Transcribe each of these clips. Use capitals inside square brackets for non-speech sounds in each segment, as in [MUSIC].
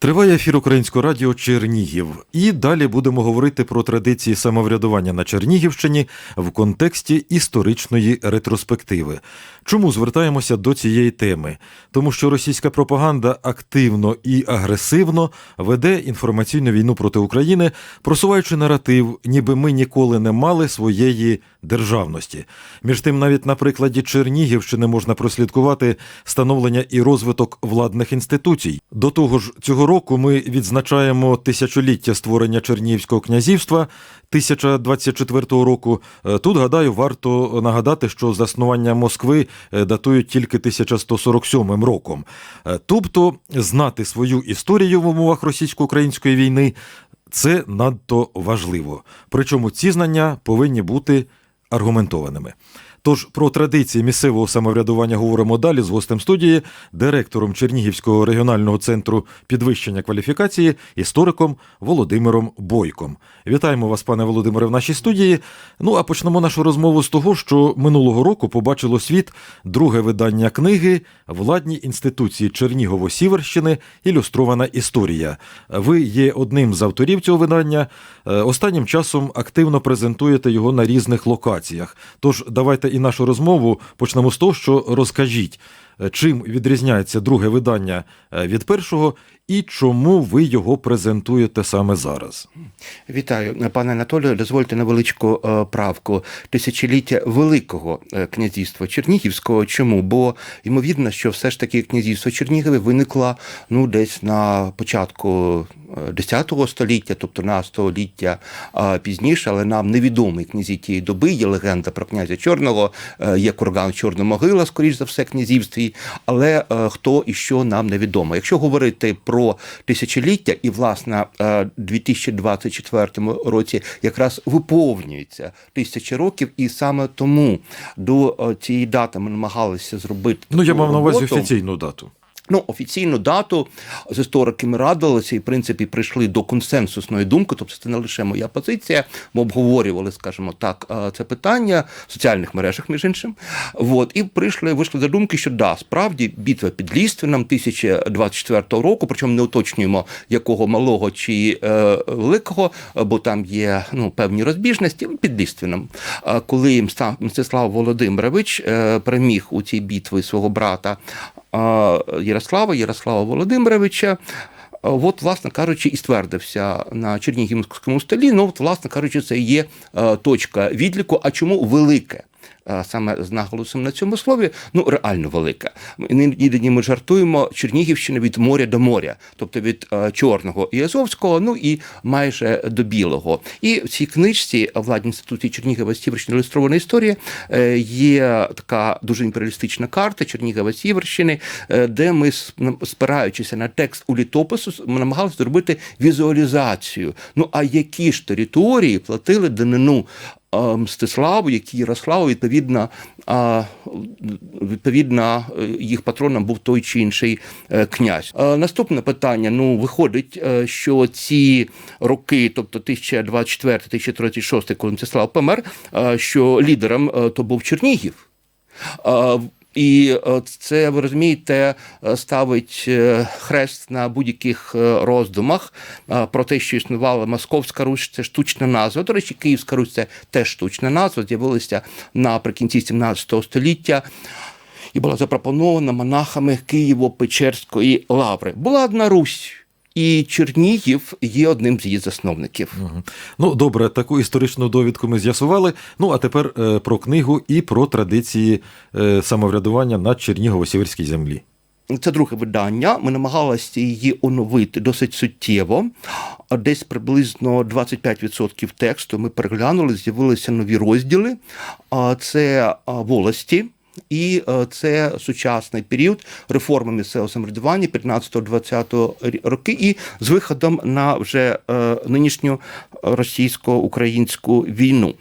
Триває ефір Українського радіо Чернігів. І далі будемо говорити про традиції самоврядування на Чернігівщині в контексті історичної ретроспективи. Чому звертаємося до цієї теми? Тому що російська пропаганда активно і агресивно веде інформаційну війну проти України, просуваючи наратив, ніби ми ніколи не мали своєї державності. Між тим, навіть на прикладі Чернігівщини можна прослідкувати становлення і розвиток владних інституцій. До того ж, цього року ми відзначаємо тисячоліття створення Чернігівського князівства 1024 року. Е, Тут, гадаю, варто нагадати, що заснування Москви е, датують тільки 1147 роком. Е, Тобто знати свою історію в умовах російсько-української війни це надто важливо. Причому ці знання повинні бути аргументованими. Тож про традиції місцевого самоврядування говоримо далі з гостем студії, директором Чернігівського регіонального центру підвищення кваліфікації, істориком Володимиром Бойком. Вітаємо вас, пане Володимире, в нашій студії. Ну а почнемо нашу розмову з того, що минулого року побачило світ друге видання книги Владні інституції Чернігово-Сіверщини. Ілюстрована історія. Ви є одним з авторів цього видання. Е, Останнім часом активно презентуєте його на різних локаціях. Тож давайте і нашу розмову. Почнемо з того, що розкажіть, чим відрізняється друге видання е, від першого, і чому ви його презентуєте саме зараз. Вітаю, пане Анатолію. Дозвольте невеличку е, правку. Тисячоліття Великого е, князівства Чернігівського. Чому? Бо ймовірно, що все ж таки князівство Чернігове виникло ну десь на початку е, 10 століття, тобто на століття е, пізніше, але нам невідомі князі тієї доби. Є легенда про князя Чорного, е, є курган Чорна могила, скоріш за все, князівстві. Але е, хто і що нам невідомо. Якщо говорити про тисячоліття, і власне е, 2024 році якраз виповнюється тисячі років, і саме тому до е, цієї дати ми намагалися зробити. Ну, я мав на увазі офіційну дату. Ну, офіційну дату з істориками радилися і, в принципі, прийшли до консенсусної думки. Тобто, це не лише моя позиція. Ми обговорювали, скажімо так, е, це питання в соціальних мережах, між іншим. От, і прийшли, вийшли до думки, що да, справді битва під Ліственом 1024 року, причому не уточнюємо, якого малого чи е, великого, бо там є ну, певні розбіжності під Ліственом. Е, Коли Мстислав Володимирович е, переміг у цій битві свого брата Ярослава, Ярослава Володимировича. От, власне кажучи, і ствердився на Чернігівському столі. Ну, от, власне кажучи, це є е, точка відліку. А чому велике? Е, Саме з наголосом на цьому слові, ну реально велика. Іноді ми жартуємо Чернігівщина від моря до моря, тобто від е, Чорного і Азовського, ну і майже до Білого. І в цій книжці владні інституції Чернігова Сіверщина ілюстрована історія е, є така дуже імперіалістична карта Чернігова Сіверщини, е, де ми, спираючися на текст у літопису, намагалися зробити візуалізацію. Ну а які ж території платили данину е, Мстиславу, які Ярославу, відповідно, а, відповідно, е, їх патроном був той чи інший е, князь. Е, Наступне питання: ну, виходить, що ці роки, тобто 1024-1036, коли Мстислав помер, що лідером то був Чернігів. І е, це, ви розумієте, е, ставить е, хрест на будь-яких роздумах про те, що існувала Московська Русь, це штучна назва. До речі, Київська Русь це теж штучна назва, з'явилася наприкінці 17 століття. І була запропонована монахами Києво-Печерської лаври. Була одна Русь, і Чернігів є одним з її засновників. Ну, добре, таку історичну довідку ми з'ясували. Ну, а тепер е, про книгу і про традиції е, самоврядування на Чернігово-Сіверській землі. Це друге видання. Ми намагалися її оновити досить суттєво. Десь приблизно 25% тексту ми переглянули, з'явилися нові розділи. Це волості. І е, це сучасний період реформи місцевого самоврядування 15-20 роки, і з виходом на вже е, нинішню російсько-українську війну.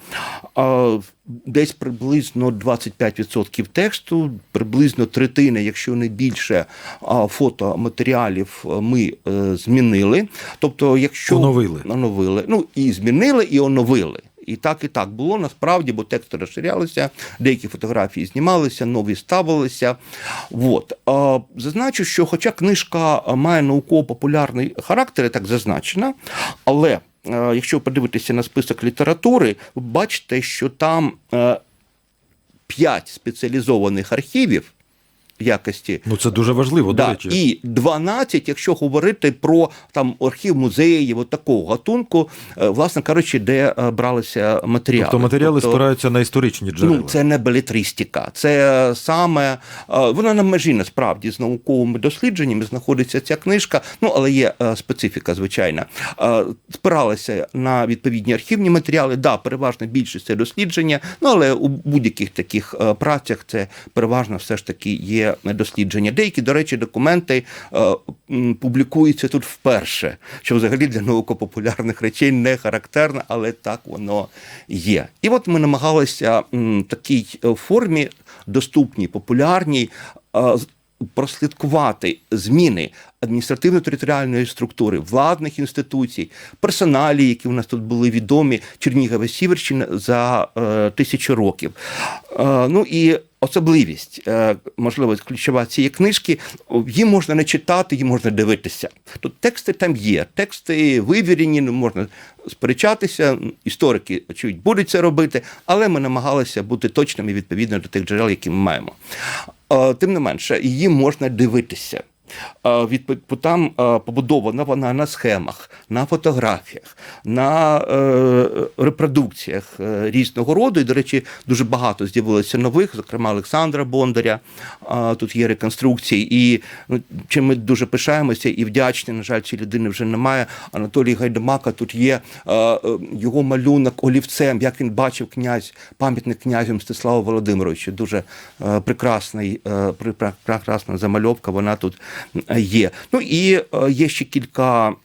Е, Десь приблизно 25% тексту, приблизно третина, якщо не більше, фотоматеріалів ми змінили. Тобто, якщо Оновили. оновили, ну і змінили, і оновили. І так, і так було насправді, бо тексти розширялися, деякі фотографії знімалися, нові ставилися. От. Зазначу, що хоча книжка має науково-популярний характер, і так зазначена, але е, якщо подивитися на список літератури, бачите, що там е, п'ять спеціалізованих архівів якості Ну це дуже важливо, до речі. і 12, якщо говорити про там архів музеїв, от такого гатунку, е, власне кажучи, де е, бралися матеріали. Тобто матеріали Тобто, спираються на історичні джерела. Ну, це не белетристика, це саме е, вона на межі насправді з науковими дослідженнями знаходиться ця книжка. Ну але є специфіка, звичайна. Спиралася на відповідні архівні матеріали. Да, переважна більшість це дослідження. Ну але у будь-яких таких працях це переважно все ж таки є дослідження. Деякі, до речі, документи е, публікуються тут вперше, що взагалі для науково-популярних речей не характерно, але так воно є. І от ми намагалися м, такій е, формі доступній, популярній. е, Прослідкувати зміни адміністративно-територіальної структури, владних інституцій, персоналі, які у нас тут були відомі, Чернігова Сіверщина за е, тисячу років. Е, ну і особливість, е, можливо, ключова цієї книжки, її можна не читати, її можна дивитися. Тут тексти там є, тексти вивірені, ну, можна сперечатися. Історики, очевидь, будуть це робити, але ми намагалися бути точними відповідно до тих джерел, які ми маємо. Е, Тим не менше, її можна дивитися. Е, Там е, побудована вона на схемах, на фотографіях, на е, репродукціях різного роду. І, до речі, дуже багато з'явилося нових, зокрема Олександра Бондаря. Тут є реконструкції. І ну, чим ми дуже пишаємося і вдячні. На жаль, цієї людини вже немає. Анатолій Гайдамака тут є його малюнок олівцем, як він бачив князь, пам'ятник князю Мстиславу Володимировичу. Дуже прекрасний, пре- пре- прекрасна замальовка. Вона тут є. Ну і е, є ще кілька.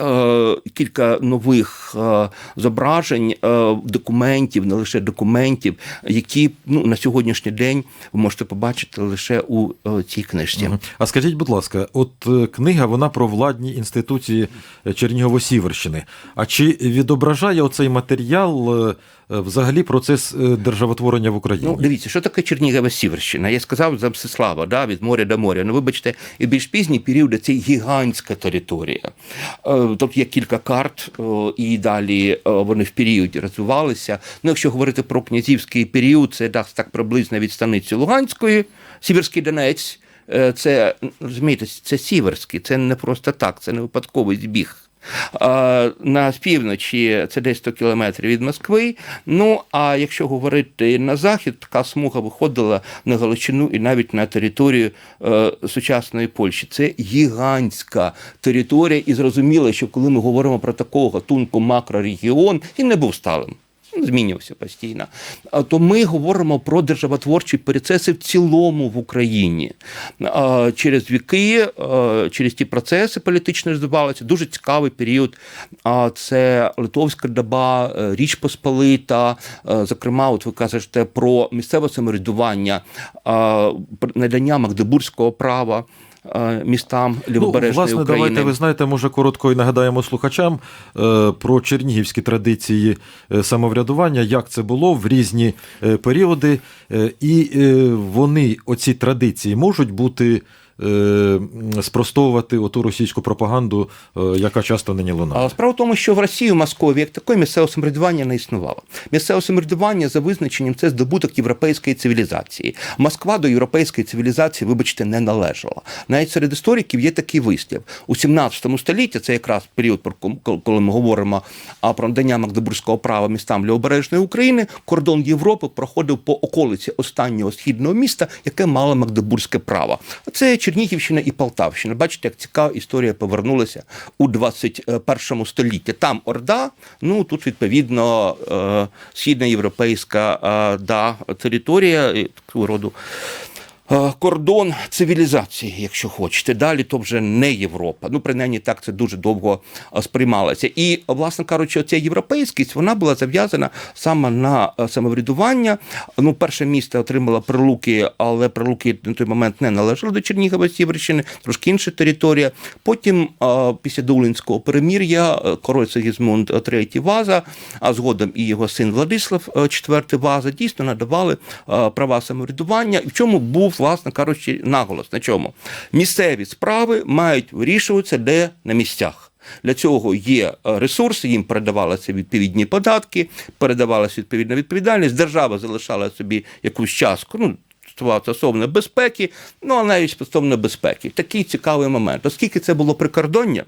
Е, Кілька нових е, зображень, е, документів, не лише документів, які ну, на сьогоднішній день ви можете побачити лише у цій книжці. А скажіть, будь ласка, от книга вона про владні інституції Чернігово-Сіверщини. А чи відображає оцей матеріал взагалі процес державотворення в Україні? Ну, дивіться, що таке Чернігова Сіверщина? Я сказав за Мстислава, да, від моря до моря. Ну, вибачте, і більш пізній період це гігантська територія. Тобто є кілька карт, е, і далі е, вони в періоді розвивалися. Ну, якщо говорити про князівський період, це так, приблизно від станиці Луганської, Сіверський Донець. Це розумієте, це сіверський, це не просто так, це не випадковий збіг. На півночі це десь 100 кілометрів від Москви. Ну а якщо говорити на захід, така смуга виходила на Галичину і навіть на територію е, сучасної Польщі. Це гігантська територія, і зрозуміло, що коли ми говоримо про такого гатунку макрорегіон, він не був сталим. Він Змінювався постійно. То ми говоримо про державотворчі процеси в цілому в Україні. Через віки, через ті процеси політично розвивалися. Дуже цікавий період. Це Литовська доба, е, Річ Посполита. е, Зокрема, от ви кажете про місцеве самоврядування, надання Магдебурзького права е, Лівобережної Ну, власне, України. давайте ви знаєте, може коротко і нагадаємо слухачам е, про чернігівські традиції е, самоврядування, як це було в різні періоди, і вони, оці традиції, можуть бути. Е, Спростовувати оту російську пропаганду, е, яка часто нині лунає. А Справа в тому, що в Росії, в Москові, як такої місцевого самоврядування не існувало. Місцеве самоврядування за визначенням це здобуток європейської цивілізації. Москва до європейської цивілізації, вибачте, не належала. Навіть серед істориків є такий вислів. У 17 столітті, це якраз період, коли ми говоримо про надання Магдебурзького права містам Лівобережної України, кордон Європи проходив по околиці останнього східного міста, яке мало Магдебурзьке право. Це Чернігівщина і Полтавщина. Бачите, як цікава історія повернулася у 21 столітті. Там Орда, ну тут відповідно е, східна європейська е, да, територія такого роду. Кордон цивілізації, якщо хочете. Далі то вже не Європа. Ну, принаймні так це дуже довго сприймалося. І, власне кажучи, ця європейськість вона була зав'язана саме на самоврядування. Ну, перше місце отримало прилуки, але прилуки на той момент не належали до Чернігова Сіверщини, трошки інша територія. Потім, після Дулинського перемір'я, король Сигізмунд III Ваза, а згодом і його син Владислав IV Ваза дійсно надавали права самоврядування. В чому був, власне кажучи, наголос? На чому? Місцеві справи мають вирішуватися де на місцях. Для цього є е, ресурси, їм передавалися відповідні податки, передавалася відповідна відповідальність. Держава залишала собі якусь частку. Ну, стосовно безпеки, ну а навіть стосовно безпеки. Такий цікавий момент. Оскільки це було прикордоння,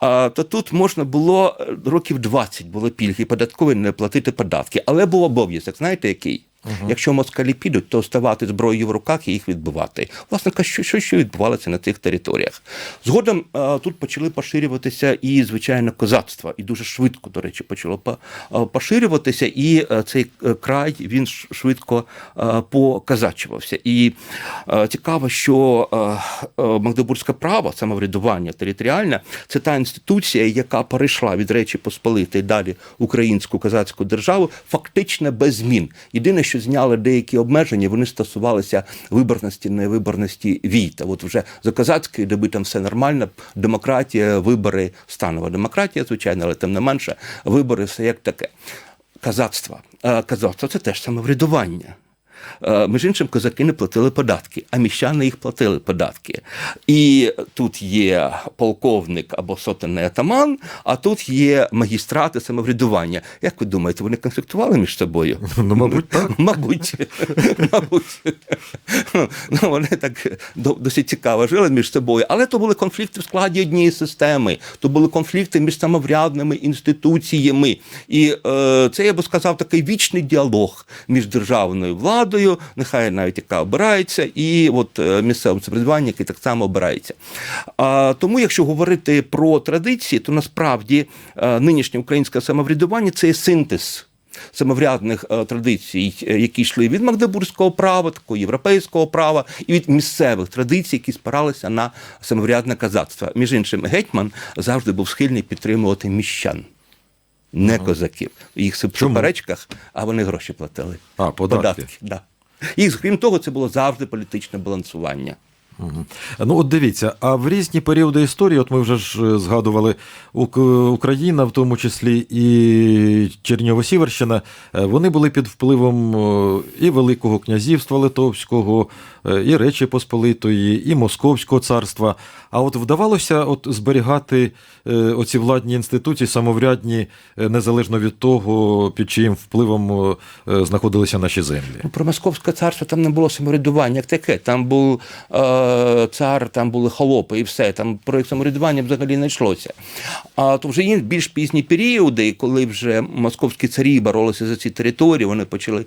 то тут можна було е, років 20 було пільги податкові не платити податки, але був обов'язок. Знаєте який? Якщо москалі підуть, то ставати зброєю в руках і їх відбивати. Власне що, що, що відбувалося на цих територіях. Згодом е, тут почали поширюватися і, звичайно, козацтво, і дуже швидко, до речі, почало по- поширюватися, і цей е, край він швидко показачувався. І е, цікаво, що Магдебурзьке право, самоврядування територіальне, це та інституція, яка перейшла від Речі Посполитої далі українську козацьку державу, фактично без змін. Єдине, що зняли деякі обмеження, вони стосувалися виборності, невиборності війта. От вже за козацької доби там все нормально, демократія, вибори, станова демократія, звичайно, але тим не менше, вибори все як таке. Казацтво. Е, Казацтво це теж самоврядування. Е, Між іншим, козаки не платили податки, а міщани їх платили податки. І тут є полковник або сотенний атаман, а тут є магістрати самоврядування. Як ви думаєте, вони конфліктували між собою? Ну, мабуть, так. [LAUGHS] Мабуть, мабуть. Ну, вони так досить цікаво жили між собою. Але то були конфлікти в складі однієї системи, то були конфлікти між самоврядними інституціями. І е, це, я би сказав, такий вічний діалог між державною владою, нехай навіть яка обирається, і от е, місцевим самоврядуванням, яке так само обирається. А, тому, якщо говорити про традиції, то насправді е, нинішнє українське самоврядування це є синтез самоврядних е, традицій, які йшли від магдебурзького права, такого європейського права, і від місцевих традицій, які спиралися на самоврядне казацтво. Між іншим, гетьман завжди був схильний підтримувати міщан. Не козаків. Їх в суперечках, а вони гроші платили. А, податки. да. І крім того, це було завжди політичне балансування. Ну, от дивіться, а в різні періоди історії, от ми вже ж е, згадували, Ук- Україна, в тому числі і Чернігова-Сіверщина, е, вони були під впливом е, і Великого князівства Литовського, і Речі Посполитої, і Московського царства. А от вдавалося от зберігати оці владні інституції, самоврядні, незалежно від того, під чиїм впливом знаходилися наші землі. Ну, про Московське царство там не було самоврядування як таке. Там був е, цар, там були холопи і все. Там про самоврядування взагалі не йшлося. А то вже є більш пізні періоди, коли вже московські царі боролися за ці території, вони почали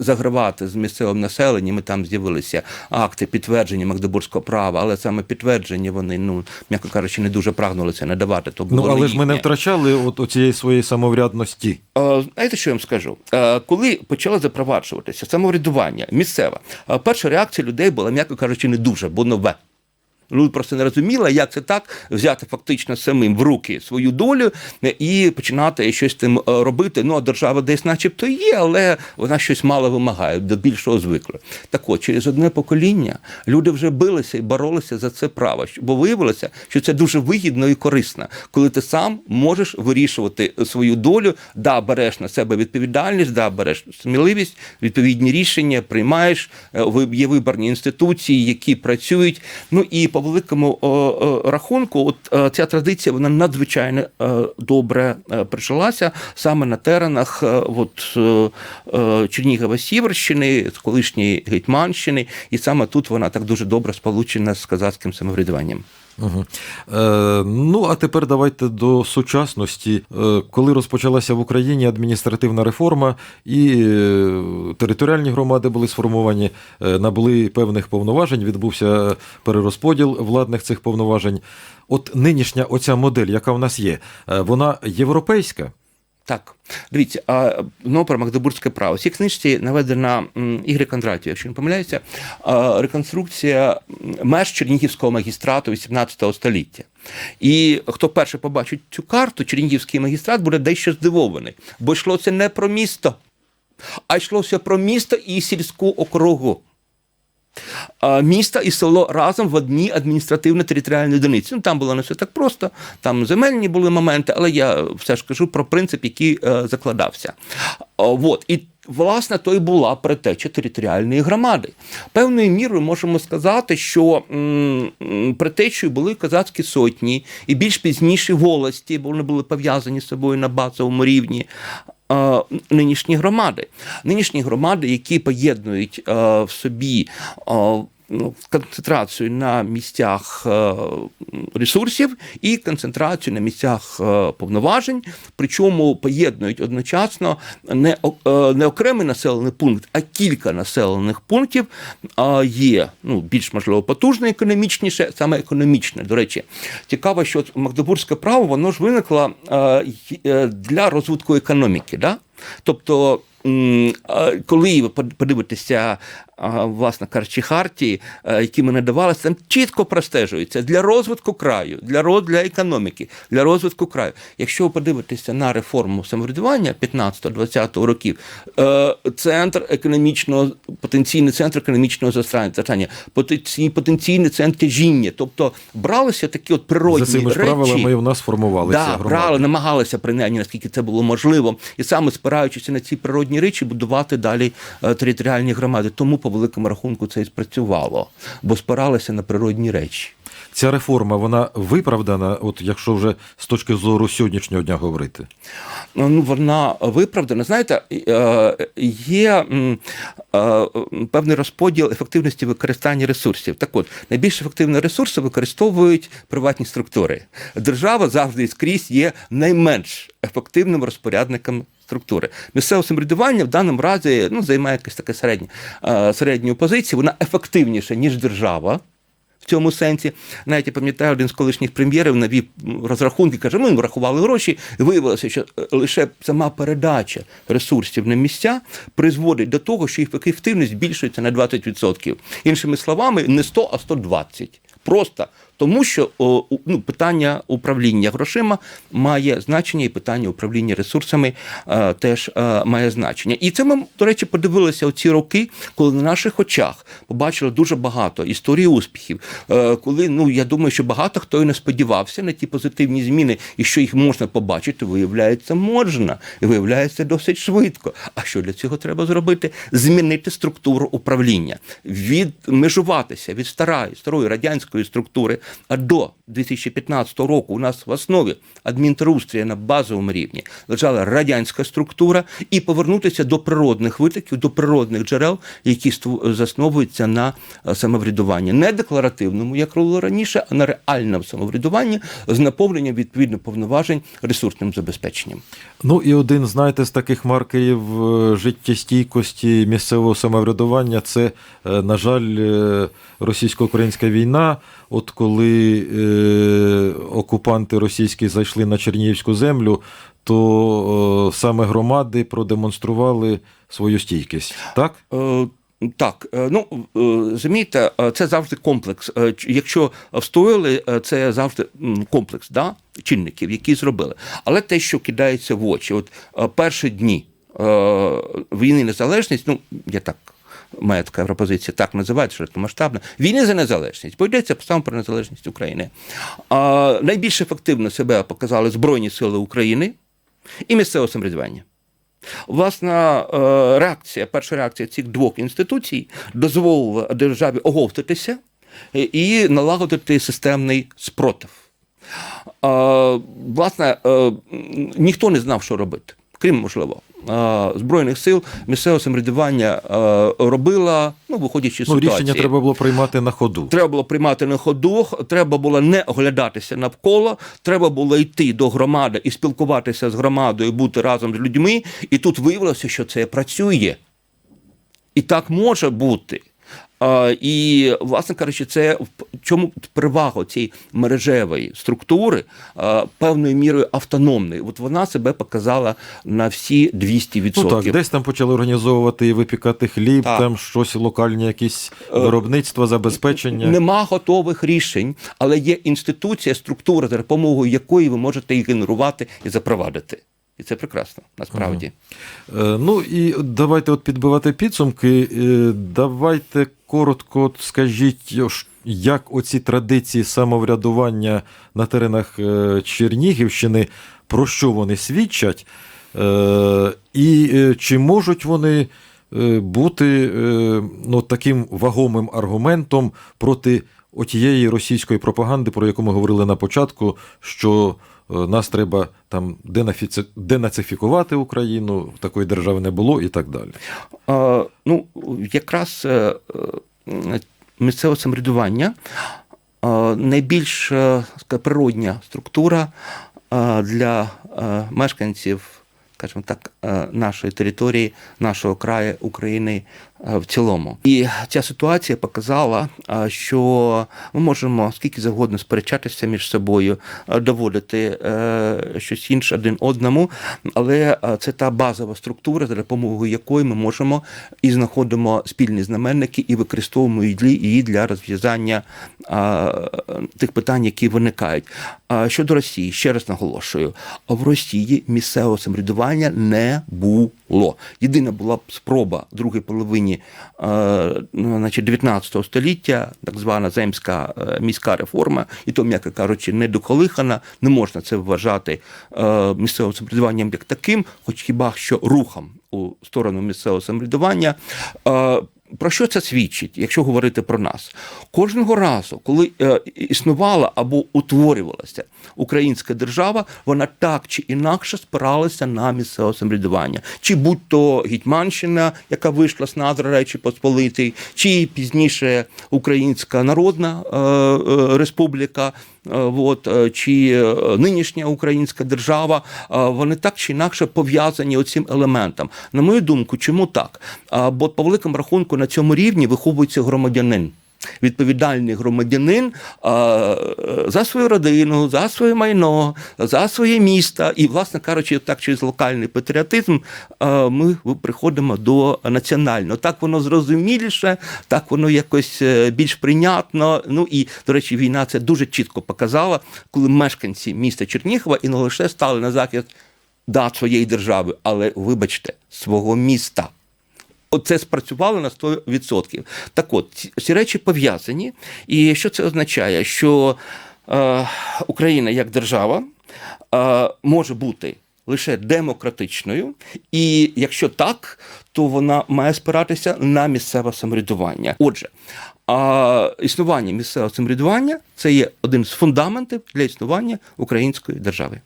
загравати з місцевим населенням, і там з'явилися акти підтвердження Магдебурзького права, але саме підтвердження вони, ну, м'яко кажучи, не дуже прагнули це надавати. То Ну, але ж ми не втрачали от оцієї своєї самоврядності. Е, Знаєте, що я вам скажу? Е, Коли почало запроваджуватися самоврядування місцеве, перша реакція людей була, м'яко кажучи, не дуже, бо нове. Люди просто не розуміли, як це так взяти фактично самим в руки свою долю е, і починати щось тим е, робити. Ну, а держава десь, начебто, є, але вона щось мало вимагає, до більшого звикли. Так от, через одне покоління люди вже билися і боролися за це право, бо виявилося, що це дуже вигідно і корисно, коли ти сам можеш вирішувати свою долю, да, береш на себе відповідальність, да, береш сміливість, відповідні рішення приймаєш. е, Є виборні інституції, які працюють. Ну і по великому о, о, рахунку, от е, ця традиція вона надзвичайно е, добре е, прижилася саме на теренах е, от, е, е, Чернігова Сіверщини, колишньої Гетьманщини, і саме тут вона так дуже добре сполучена з казацьким самоврядуванням. Угу. Е, ну, а тепер давайте до сучасності. Е, коли розпочалася в Україні адміністративна реформа, і е, територіальні громади були сформовані, е, набули певних повноважень, відбувся перерозподіл владних цих повноважень. От нинішня оця модель, яка в нас є, е, вона європейська. Так, дивіться, а, знову про Магдебурзьке право. В цій книжці наведена Ігор Кондратів, якщо не помиляюся, реконструкція меж Чернігівського магістрату 18 століття. І хто перше побачить цю карту, Чернігівський магістрат буде дещо здивований, бо йшлося не про місто, а йшлося про місто і сільську округу. Місто і село разом в одній адміністративно-територіальній одиниці. Ну там було не все так просто, там земельні були моменти, але я все ж кажу про принцип, який е, закладався. А, вот. І власне то і була предтеча територіальної громади. Певною мірою можемо сказати, що предтечею були козацькі сотні, і більш пізніше волості, бо вони були пов'язані з собою на базовому рівні. Е, Нинішні громади, нинішні громади, які поєднують е, в собі е, ну, концентрацію на місцях е, ресурсів і концентрацію на місцях е, повноважень, причому поєднують одночасно не, е, не окремий населений пункт, а кілька населених пунктів є ну, більш можливо потужне, економічніше, саме економічне. До речі, цікаво, що Магдебурзьке право воно ж виникло для розвитку економіки. Да? Тобто, коли ви подивитеся, а, власне кажучи, хартії, е, які ми надавалися, там чітко простежується для розвитку краю, для, роз- для економіки, для розвитку краю. Якщо ви подивитеся на реформу самоврядування 15-20 років, е, центр економічного, потенційний центр економічного зростання, потенційний, центр тяжіння, тобто бралися такі от природні За цими речі. правилами в нас формувалися Да, брали, намагалися принаймні, наскільки це було можливо, і саме спираючись на ці природні речі, будувати далі е, територіальні громади. Тому по великому рахунку це і спрацювало, бо спиралися на природні речі. Ця реформа вона виправдана, от якщо вже з точки зору сьогоднішнього дня говорити. Ну, вона виправдана. Знаєте, е, є е, певний розподіл ефективності використання ресурсів. Так от, найбільш ефективні ресурси використовують приватні структури. Держава завжди і скрізь є найменш ефективним розпорядником. Структури місцеве самоврядування в даному разі ну, займає якусь таке середнє, е, середню позицію. Вона ефективніша ніж держава. В цьому сенсі, навіть я пам'ятаю, один з колишніх прем'єрів навів розрахунки, каже, ми врахували гроші, і виявилося, що е, лише сама передача ресурсів на місця призводить до того, що їх ефективність збільшується на 20%. Іншими словами, не 100, а 120. Просто тому, що о, ну, питання управління грошима має значення, і питання управління ресурсами е, теж е, має значення. І це ми, до речі, подивилися оці роки, коли на наших очах побачили дуже багато історій успіхів. Е, коли ну я думаю, що багато хто і не сподівався на ті позитивні зміни, і що їх можна побачити, виявляється, можна, і виявляється досить швидко. А що для цього треба зробити? Змінити структуру управління, відмежуватися від старої старої радянської структури. А до 2015 року у нас в основі адмінтерустрія на базовому рівні лежала радянська структура, і повернутися до природних витоків, до природних джерел, які засновуються на е, самоврядуванні, не декларативному, як було раніше, а на реальному самоврядуванні з наповненням відповідно повноважень ресурсним забезпеченням. Ну і один, знаєте, з таких маркерів е, життєстійкості місцевого самоврядування це, е, на жаль, російсько-українська війна. От коли е, окупанти російські зайшли на Чернігівську землю, то е, саме громади продемонстрували свою стійкість. Так? Е, Так, е, ну е, розумієте, це завжди комплекс. Якщо встояли, це завжди комплекс да, чинників, які зробили. Але те, що кидається в очі, от перші дні війни незалежність, ну я так. Моя така пропозиція так називається, широкомасштабна. Війни за незалежність. Бо йдеться саме про незалежність України. А, найбільш ефективно себе показали Збройні Сили України і місцеве самоврядування. Власна е, реакція, перша реакція цих двох інституцій дозволила державі оговтатися е, і налагодити системний спротив. Власне, е, ніхто не знав, що робити, крім можливо. Е, Збройних сил місцеве самоврядування е, робила, ну, виходячи з Ну, ситуації. рішення треба було приймати на ходу. Треба було приймати на ходу, треба було не оглядатися навколо, треба було йти до громади і спілкуватися з громадою, бути разом з людьми. І тут виявилося, що це працює. І так може бути. І, власне кажучи, це в чому перевага цієї мережевої структури певною мірою автономної. От вона себе показала на всі 200%. Ну так, десь там почали організовувати і випікати хліб, Так. там щось локальні, якісь Е, виробництва, забезпечення. Нема готових рішень, але є інституція, структура, за допомогою якої ви можете їх генерувати і запровадити. І це прекрасно, насправді. Е, Ну і давайте от підбивати підсумки. Е, Давайте коротко скажіть, як оці традиції самоврядування на теренах е, Чернігівщини, про що вони свідчать, Е, і е, чи можуть вони бути ну, таким вагомим аргументом проти отієї російської пропаганди, про яку ми говорили на початку, що нас треба там денацифікувати Україну, такої держави не було і так далі. Е, ну, якраз е, е, місцеве самоврядування е, найбільш е, природня структура е, для е, мешканців, скажімо так, е, нашої території, нашого краю України е, в цілому. І ця ситуація показала, е, що ми можемо скільки завгодно сперечатися між собою, е, доводити е, щось інше один одному, але е, це та базова структура, за допомогою якої ми можемо і знаходимо спільні знаменники і використовуємо її- для розв'язання е, тих питань, які виникають. Щодо Росії, ще раз наголошую, в Росії місцевого самоврядування не було. Єдина була спроба в другій половині е, ну, значить, 19 століття, так звана земська е, міська реформа, і то, м'яко кажучи, недоколихана, не можна це вважати е, місцевим самоврядуванням як таким, хоч хіба що рухом у сторону місцевого самоврядування. Про що це свідчить, якщо говорити про нас? Кожного разу, коли е, існувала або утворювалася українська держава, вона так чи інакше спиралася на місцеве самоврядування. Чи будь-то Гетьманщина, яка вийшла з надр Речі Посполитої, чи пізніше Українська Народна е, е, Республіка, от, е, чи е, нинішня українська держава, е, вони так чи інакше пов'язані оцим елементом. На мою думку, чому так? Бо по великому рахунку на цьому рівні виховується громадянин. Відповідальний громадянин е, за свою родину, за своє майно, за своє місто. І, власне кажучи, так через локальний патріотизм ми приходимо до національного. Так воно зрозуміліше, так воно якось е, більш прийнятно. Ну і, до речі, війна це дуже чітко показала, коли мешканці міста Чернігова і не лише стали на захист да, своєї держави, але, вибачте, свого міста. Оце спрацювало на 100%. Так от, ці- речі пов'язані. І що це означає? Що е, Україна як держава е, може бути лише демократичною, і якщо так, то вона має спиратися на місцеве самоврядування. Отже, а існування місцевого самоврядування це є один з фундаментів для існування української держави.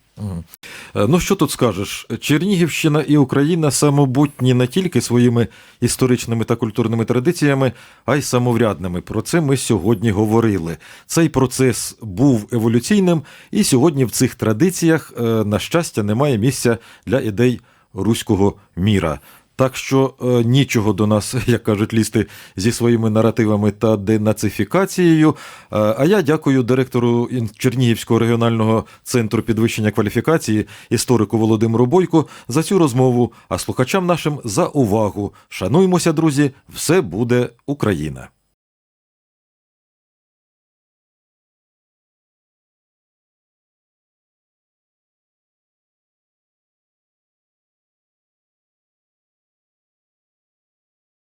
Е, Ну, що тут скажеш? Чернігівщина і Україна самобутні не тільки своїми історичними та культурними традиціями, а й самоврядними. Про це ми сьогодні говорили. Цей процес був еволюційним, і сьогодні в цих традиціях, е, на щастя, немає місця для ідей руського міра. Так що е, нічого до нас, [LAUGHS] як кажуть, лізти зі своїми наративами та денацифікацією. Е, а я дякую директору Чернігівського регіонального центру підвищення кваліфікації історику Володимиру Бойку за цю розмову, а слухачам нашим за увагу. Шануймося, друзі! Все буде Україна!